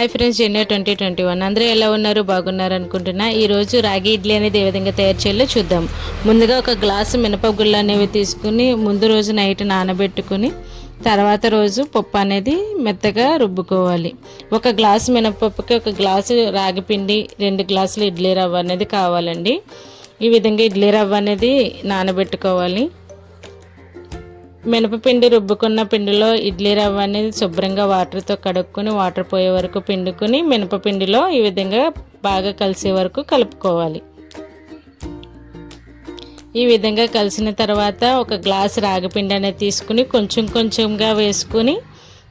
Hi friends జెన్యూ twenty twenty one. అందరూ ఎలా ఉన్నారు? బాగున్నారు అనుకుంటున్నా. ఈరోజు రాగి ఇడ్లీ అనేది ఏ విధంగా తయారు చేయాలో చూద్దాం. ముందుగా ఒక గ్లాసు మినపగుళ్ళు అనేవి తీసుకుని ముందు రోజు నైట్ నానబెట్టుకుని తర్వాత రోజు పప్పు అనేది మెత్తగా రుబ్బుకోవాలి. ఒక గ్లాసు మినపప్పుకి ఒక గ్లాసు రాగి పిండి రెండు గ్లాసులు ఇడ్లీ రవ్వ అనేది కావాలండి. ఈ విధంగా ఇడ్లీ రవ్వ అనేది నానబెట్టుకోవాలి. మినపపిండి రుబ్బుకున్న పిండిలో ఇడ్లీ రవ్వ అనేది శుభ్రంగా వాటర్తో కడుక్కొని వాటర్ పోయే వరకు పిండుకొని మినపపిండిలో ఈ విధంగా బాగా కలిసే వరకు కలుపుకోవాలి. ఈ విధంగా కలిసిన తర్వాత ఒక గ్లాస్ రాగిపిండి అనేది తీసుకుని కొంచెం కొంచెంగా వేసుకుని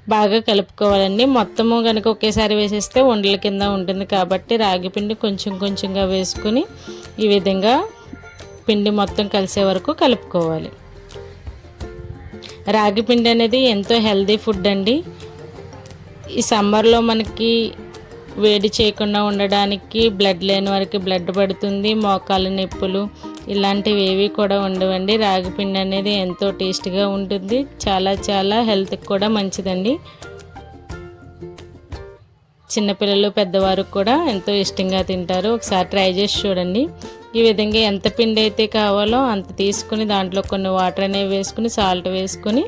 బాగా కలుపుకోవాలండి. మొత్తము కనుక ఒకేసారి వేసేస్తే ఉండల కింద ఉంటుంది కాబట్టి రాగిపిండి కొంచెం కొంచెంగా వేసుకుని ఈ విధంగా పిండి మొత్తం కలిసే వరకు కలుపుకోవాలి. రాగి పిండి అనేది ఎంతో హెల్దీ ఫుడ్ అండి. ఈ సమ్మర్లో మనకి వేడి చేయకుండా ఉండడానికి బ్లడ్ లేని వారికి బ్లడ్ పడుతుంది మోకాలు నొప్పులు ఇలాంటివి ఏవి కూడా ఉండవండి. రాగి పిండి అనేది ఎంతో టేస్ట్గా ఉంటుంది. చాలా చాలా హెల్త్కి కూడా మంచిదండి. చిన్నపిల్లలు పెద్దవారు కూడా ఎంతో ఇష్టంగా తింటారు. ఒకసారి ట్రై చేసి చూడండి. ఈ విధంగా ఎంత పిండి అయితే కావాలో అంత తీసుకుని దాంట్లో కొన్ని వాటర్ అనేవి వేసుకుని సాల్ట్ వేసుకుని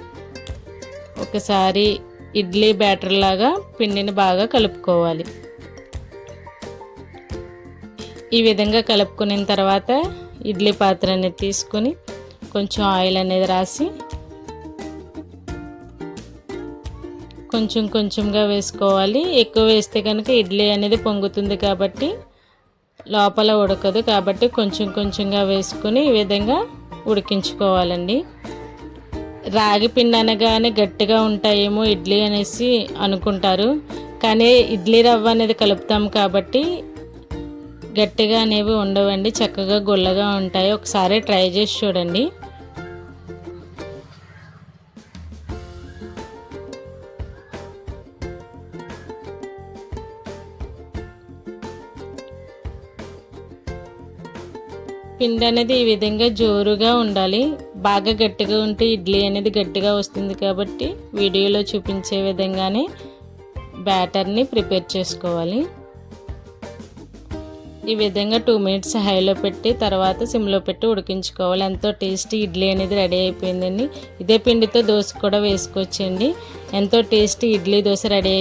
ఒకసారి ఇడ్లీ బ్యాటర్ లాగా పిండిని బాగా కలుపుకోవాలి. ఈ విధంగా కలుపుకున్న తర్వాత ఇడ్లీ పాత్ర అనేది తీసుకొని కొంచెం ఆయిల్ అనేది రాసి కొంచెం కొంచెంగా వేసుకోవాలి. ఎక్కువ వేస్తే కనుక ఇడ్లీ అనేది పొంగుతుంది కాబట్టి లోపల ఉడకదు కాబట్టి కొంచెం కొంచెంగా వేసుకుని ఈ విధంగా ఉడికించుకోవాలండి. రాగి పిండి అనగానే గట్టిగా ఉంటాయేమో ఇడ్లీ అనేసి అనుకుంటారు. కానీ ఇడ్లీ రవ్వ అనేది కలుపుతాం కాబట్టి గట్టిగా అనేవి ఉండవండి. చక్కగా గుల్లగా ఉంటాయి. ఒకసారి ట్రై చేసి చూడండి. పిండి అనేది ఈ విధంగా జోరుగా ఉండాలి. బాగా గట్టిగా ఉంటే ఇడ్లీ అనేది గట్టిగా వస్తుంది కాబట్టి వీడియోలో చూపించే విధంగానే బ్యాటర్ని ప్రిపేర్ చేసుకోవాలి. ఈ విధంగా టూ మినిట్స్ హైలో పెట్టి తర్వాత సిమ్లో పెట్టి ఉడికించుకోవాలి. ఎంతో టేస్టీ ఇడ్లీ అనేది రెడీ అయిపోయిందండి. ఇదే పిండితో దోశ కూడా వేసుకోవచ్చండి. ఎంతో టేస్టీ ఇడ్లీ దోశ రెడీ